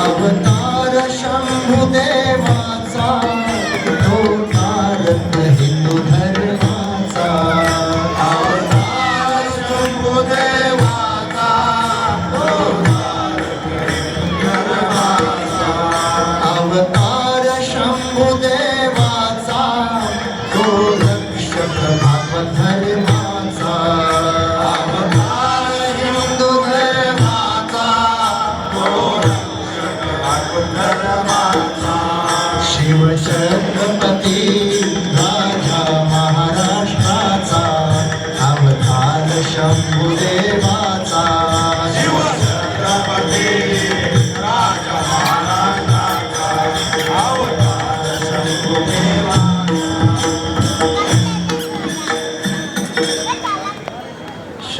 अवतार शंभुदेवाचा भारत हिंदू धर्माचा. अवतार शंभुदेवाचा अवतार शंभुदेवाचा तो रक्षक भागवत शिवछत्रपती राजा महाराष्ट्राचा अवधान शंभुदेवा.